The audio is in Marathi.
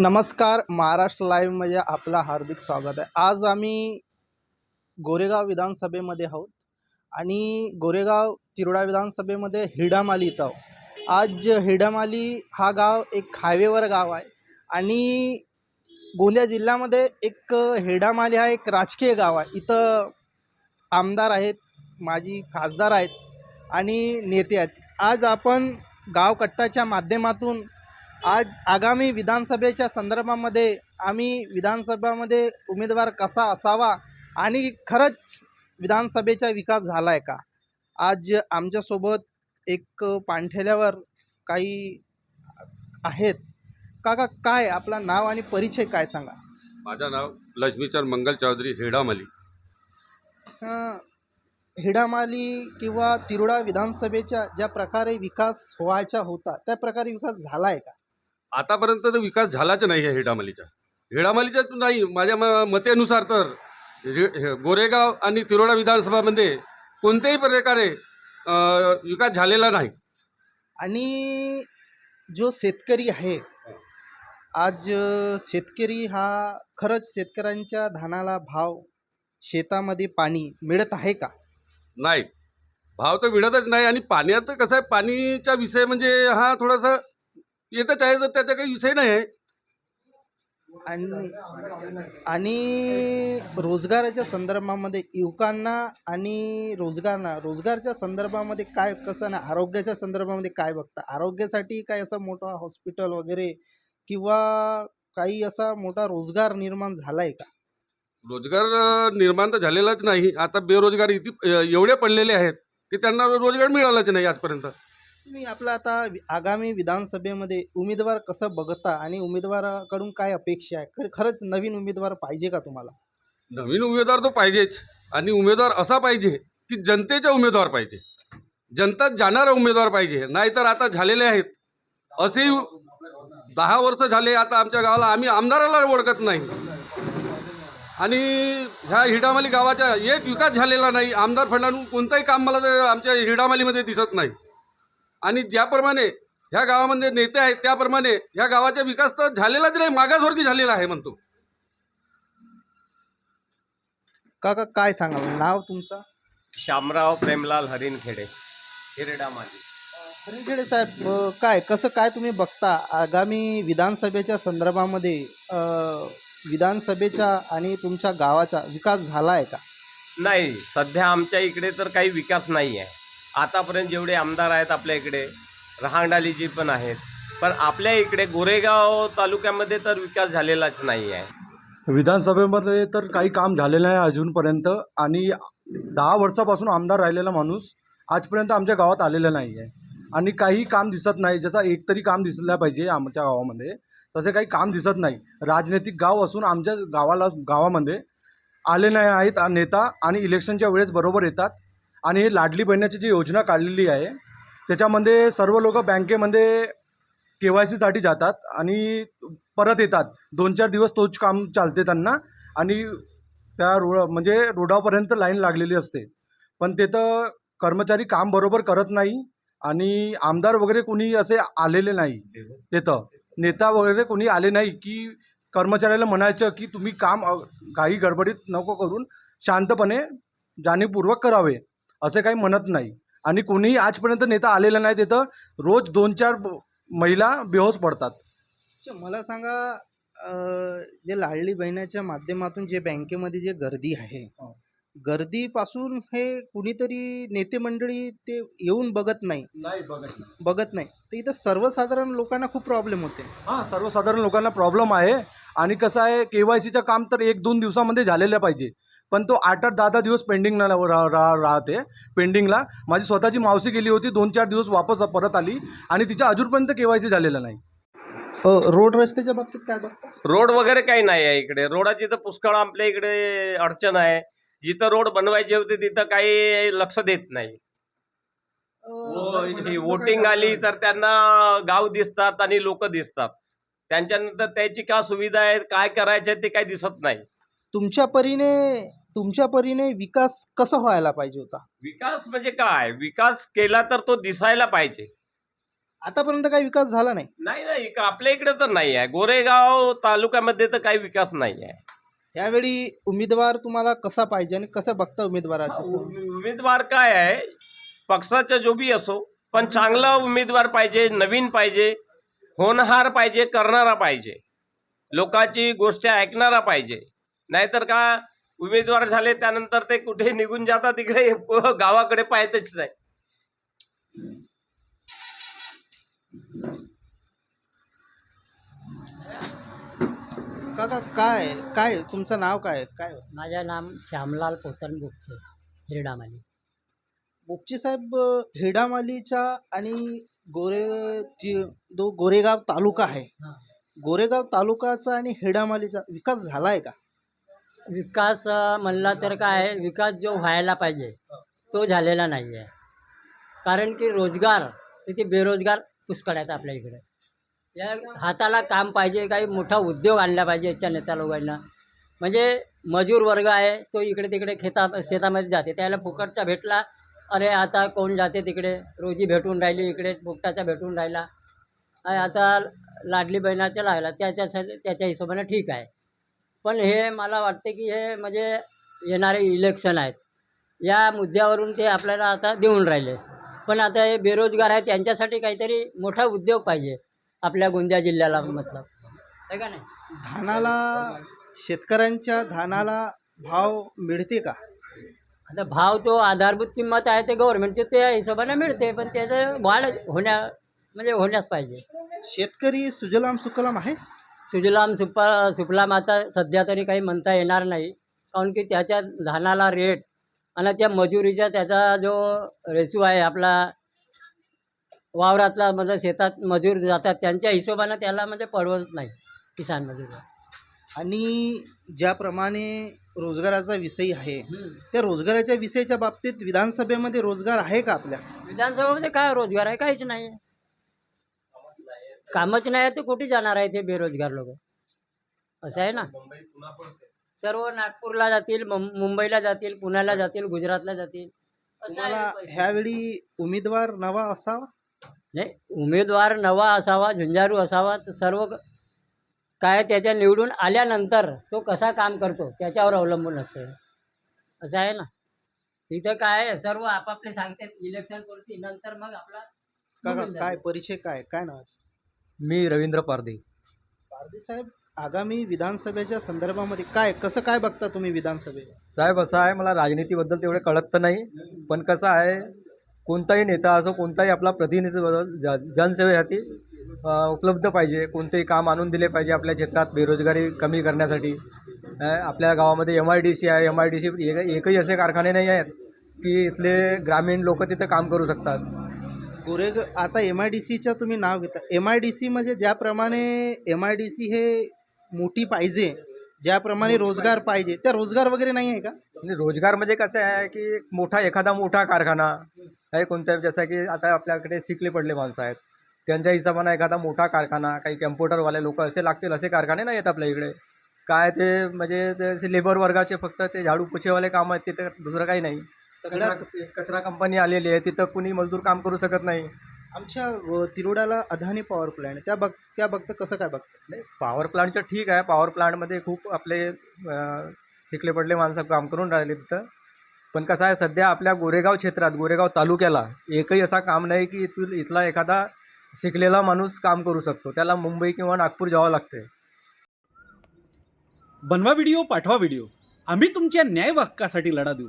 नमस्कार महाराष्ट्र लाईव्हमध्ये आपला हार्दिक स्वागत आहे. आज आम्ही गोरेगाव विधानसभेमध्ये आहोत आणि गोरेगाव तिरोडा विधानसभेमध्ये हिडामाली इथं आहोत. आज हिडामाली हा गाव एक हायवेवर गाव आहे आणि गोंदिया जिल्ह्यामध्ये एक हिडामाली हा एक राजकीय गाव आहे. इथं आमदार आहेत माजी खासदार आहेत आणि नेते आहेत. आज आपण गावकट्टाच्या माध्यमातून आज आगामी विधानसभेच्या संदर्भामध्ये आम्ही विधानसभामध्ये उमेदवार कसा असावा आणि खरंच विधानसभेचा विकास झाला आहे का? आज आमच्यासोबत एक पाणठेल्यावर काही आहेत. काका काय आपलं नाव आणि परिचय काय सांगा? माझं नाव लक्ष्मीचंद मंगल चौधरी हेडामली. हिडामाली किंवा तिरोडा विधानसभेच्या ज्या प्रकारे विकास व्हायचा होता त्या प्रकारे विकास झाला आहे का? आतापर्यंत तर विकास झालाच नाही आहे हेडामलीचा. हेडामलीचा नाही माझ्या म मतेनुसार तर हे- गोरेगाव आणि तिरोडा विधानसभामध्ये कोणत्याही प्रकारे विकास झालेला नाही. आणि जो शेतकरी आहे आज शेतकरी हा खरंच शेतकऱ्यांच्या धानाला भाव शेतामध्ये पाणी मिळत आहे का? नाही. भाव तर मिळतच नाही आणि पाण्याचं कसं आहे पाणीचा विषय म्हणजे हा थोडासा येतच आहे तर त्याचा काही विषय नाही आहे. आणि आणि रोजगाराच्या संदर्भामध्ये युवकांना आणि रोजगारना रोजगारच्या संदर्भामध्ये काय कसं ना आरोग्याच्या संदर्भामध्ये काय बघता? आरोग्यासाठी काय असं मोठं हॉस्पिटल वगैरे किंवा काही असा मोठा रोजगार निर्माण झाला आहे का? रोजगार निर्माण तर झालेलाच नाही. आता बेरोजगार इथे एवढे पडलेले आहेत की त्यांना रोजगार मिळालाच नाही आजपर्यंत. तुम्ही आपलं आता आगामी विधानसभेमध्ये उमेदवार कसं बघता आणि उमेदवाराकडून काय अपेक्षा आहे? खर- खरंच नवीन उमेदवार पाहिजे का तुम्हाला? नवीन उमेदवार तो पाहिजेच आणि उमेदवार असा पाहिजे की जनतेचा उमेदवार पाहिजे. जनता जाणारा उमेदवार पाहिजे. नाहीतर आता झालेले आहेत. असे दहा वर्ष झाले आता आमच्या गावाला आम्ही आमदाराला ओळखत नाही. आणि ह्या हिडामाली गावाचा एक विकास झालेला नाही. आमदार फंडातून कोणताही काम मला तर आमच्या हिडामालीमध्ये दिसत नाही. आणि ज्याप्रमाणे ह्या गावामध्ये नेते आहेत त्याप्रमाणे ह्या गावाचा विकास तर झालेलाच नाही मागासवर्गी झालेला आहे म्हणतो. काका काय सांगाल? नाव तुमचं? शामराव प्रेमलाल हरिणखेडे हिरडामाली हरिखेडे साहेब अ, काय कसं काय तुम्ही बघता? आगामी विधानसभेच्या संदर्भामध्ये अ, विधानसभेच्या आणि तुमच्या गावाचा विकास झाला आहे का? नाही सध्या आमच्या इकडे तर काही विकास नाही आहे आतापर्यंत जेवढे आमदार आहेत आपल्या इकडे रहांगडालीजी पण आहेत. पण आपल्या इकडे गोरेगाव तालुक्यामध्ये तर विकास झालेलाच नाही आहे. विधानसभेमध्ये तर काही काम झालेलं नाही अजूनपर्यंत आणि दहा वर्षापासून आमदार राहिलेला माणूस आजपर्यंत आमच्या गावात आलेला नाही आहे. आणि काही काम दिसत नाही ज्याचा एक तरी काम दिसला पाहिजे आमच्या गावामध्ये तसे काही काम दिसत नाही. राजनैतिक गाव असून आमच्या गावाला गावामध्ये आले नाही आहेत नेता आणि इलेक्शनच्या वेळेस बरोबर येतात. आणि हे लाडली बहिण्याची जी योजना काढलेली आहे त्याच्यामध्ये सर्व लोक बँकेमध्ये के वाय सीसाठी जातात आणि परत येतात. दोन चार दिवस तोच काम चालते त्यांना आणि त्या रोड म्हणजे रोडापर्यंत लाईन लागलेली असते. पण तिथं कर्मचारी काम बरोबर करत नाही आणि आमदार वगैरे कोणी असे आलेले नाही. तिथं नेता वगैरे कोणी आले नाही की कर्मचाऱ्याला म्हणायचं की तुम्ही काम काही गडबडीत नको करून शांतपणे जाणीवपूर्वक करावे. असे काही म्हणत नाही. आणि कोणीही आजपर्यंत नेता आलेला नाही तिथं रोज दोन चार महिला बेहोश पडतात. अच्छा, मला सांगा अ, जे लाडली बहिणाच्या माध्यमातून जे बँकेमध्ये जे गर्दी आहे हो. गर्दीपासून हे कुणीतरी नेते मंडळी ते येऊन बघत नाही. नाही बघत नाही. बघत नाही. तर इथं सर्वसाधारण लोकांना खूप प्रॉब्लेम होते. हां सर्वसाधारण लोकांना प्रॉब्लेम आहे. आणि कसं आहे के वाय सीचं काम तर एक दोन दिवसामध्ये झालेलं पाहिजे. पण तो आठ आठ दहा दहा दिवस पेंडिंगला रा, रा, राहते. पेंडिंगला माझी स्वतःची मावशी गेली होती दोन चार दिवस वापस परत आली आणि तिच्या अजूनपर्यंत के वाय सी झालेलं नाही. रोड रस्त्याच्या बाबतीत काय बघता? रोड वगैरे काही नाही आहे इकडे. रोडाची तर पुष्कळ आपल्या इकडे अडचण आहे. जिथं रोड बनवायचे होते तिथं काही लक्ष देत नाही. व ही वोटिंग आली तर त्यांना गाव दिसतात आणि लोक दिसतात. त्यांच्यानंतर त्याची काय सुविधा आहे काय करायचं ते काही दिसत नाही. तुमच्या परीने तुमच्या परीने विकास कसा व्हायला पाहिजे होता? विकास म्हणजे काय? विकास केला तर तो दिसायला पाहिजे. आतापर्यंत काही विकास झाला नाही? नाही नाही इक- आपल्या इकडे तर नाही आहे. गोरेगाव तालुक्यामध्ये तर काही विकास नाही आहे. यावेळी उमेदवार तुम्हाला कसा पाहिजे आणि कसं बघता उमेदवाराशी उ- उमेदवार काय आहे? पक्षाचा जो बी असो पण चांगला उमेदवार पाहिजे नवीन पाहिजे होणहार पाहिजे करणारा पाहिजे. लोकांची गोष्ट ऐकणारा पाहिजे. नाहीतर का उमेदवार झाले त्यानंतर ते कुठे निघून जातात तिकडे गावाकडे पाहतच नाही. काका काय काय तुमचं नाव काय? काय? माझं नाम श्यामलाल पोतन बुकचे हिरडामाली. बोपचे साहेब हिडामालीच्या आणि गोरे जी जो गोरेगाव तालुका आहे. गोरेगाव तालुकाचा आणि हिडामालीचा विकास झाला आहे का? विकास म्हणला तर काय विकास जो व्हायला पाहिजे तो झालेला नाही आहे कारण की रोजगार इथे बेरोजगार पुष्कळ आहेत आपल्या इकडे. या हाताला काम पाहिजे काही मोठा उद्योग आणला पाहिजे याच्या नेत्या लोकांना म्हणजे मजूर वर्ग आहे तो इकडे तिकडे खेता शेतामध्ये जाते त्याला फुकटचा भेटला अरे आता कोण जाते तिकडे? रोजी भेटून राहिली इकडे फुकटाचा भेटून राहिला. आणि आता लाडली बहिणाचा लागला त्याच्या त्याच्या हिशोबाने ठीक आहे. पण हे मला वाटते की हे म्हणजे येणारे इलेक्शन आहेत. या मुद्द्यावरून ते आपल्याला आता देऊन राहिले. पण आता हे बेरोजगार आहेत त्यांच्यासाठी काहीतरी मोठा उद्योग पाहिजे आपल्या गोंदिया जिल्ह्याला मतलब. आहे का नाही? धानाला शेतकऱ्यांच्या धानाला भाव मिळते का? आता भाव तो आधारभूत किंमत आहे ते गव्हर्नमेंटचे त्या हिशोबाने मिळते पण त्याचं वाढ होण्या म्हणजे होण्यास पाहिजे. शेतकरी सुजलाम सुकलाम आहे? सुजलाम सुपा सुफलाम आता सध्या तरी काही म्हणता येणार नाही. काऊन की त्याच्या धानाला रेट आणि त्या मजुरीचा त्याचा जो रेशू आहे आपला वावरातला म्हणजे शेतात मजूर जातात त्यांच्या हिशोबानं त्याला म्हणजे परवडत नाही किसान मजूर. आणि ज्याप्रमाणे रोजगाराचा विषय आहे त्या रोजगाराच्या विषयाच्या बाबतीत विधानसभेमध्ये रोजगार आहे का आपल्या? विधानसभामध्ये काय रोजगार आहे? काहीच नाही. कामच नाही ते कुठे जाणार आहे ते बेरोजगार लोक? असं आहे ना? सर्व नागपूरला जातील मुंबईला जातील पुण्याला जातील गुजरातला जातील. तुम्हाला. ह्यावेळी उमेदवार नवा असावा? नाही उमेदवार नवा असावा झुंजारू असावा तर सर्व काय त्याच्या निवडून आल्यानंतर तो कसा काम करतो त्याच्यावर अवलंबून असते. असं आहे ना? इथं काय आहे, सर्व आपापले सांगतात इलेक्शन पुरती नंतर मग आपला काय. परिचय काय? काय नाव? मी रवींद्र पारदे पारधी साहेब आगामी विधानसभेच्या संदर्भामध्ये काय कसं काय बघता तुम्ही विधानसभेला? साहेब असं आहे मला राजनीतीबद्दल तेवढे कळत तर नाही पण कसं आहे कोणताही नेता असो कोणताही आपला प्रतिनिधी ज जनसेवेसाठी उपलब्ध पाहिजे कोणतेही काम आणून दिले पाहिजे आपल्या क्षेत्रात बेरोजगारी कमी करण्यासाठी. आपल्या गावामध्ये एम आय डी सी आहे एम आय डी सी एक एकही असे कारखाने नाही आहेत की इथले ग्रामीण लोक तिथं काम करू शकतात. गोरेग आता एम आय डी सीचं तुम्ही नाव घेता. एम आय डी सी म्हणजे ज्याप्रमाणे एम आय डी सी हे मोठी पाहिजे ज्याप्रमाणे रोजगार पाहिजे. त्या रोजगार वगैरे नाही आहे का? म्हणजे रोजगार म्हणजे कसं आहे की एक मोठा एखादा मोठा कारखाना आहे कोणत्या जसं की आता आपल्याकडे शिकले पडले माणसं आहेत. त्यांच्या हिशोबानं एखादा मोठा कारखाना काही कम्प्युटरवाले लोक असे लागतील असे कारखाने नाही आहेत आपल्या इकडे. काय ते म्हणजे ते असे लेबर वर्गाचे फक्त ते झाडू पोछेवाले काम आहेत तिथं दुसरं काही नाही. कचरा कचरा कंपनी आलेली आहे. तिथं कुणी मजदूर काम करू शकत नाही. आमच्या तिरोडाला अदानी पॉवर प्लॅन्ट त्या बघ त्या बघता कसं काय बघता? नाही पॉवर प्लांटचं ठीक आहे. पॉवर प्लांटमध्ये खूप आपले शिकले पडले माणसं काम करून राहिले तिथं. पण कसं आहे सध्या आपल्या गोरेगाव क्षेत्रात गोरेगाव तालुक्याला एकही असा काम नाही की इथून इथला एखादा शिकलेला माणूस काम करू शकतो. त्याला मुंबई किंवा नागपूर जावं लागते बनवा व्हिडिओ पाठवा व्हिडिओ आम्ही तुमच्या न्याय व हक्कासाठी लढा देऊ.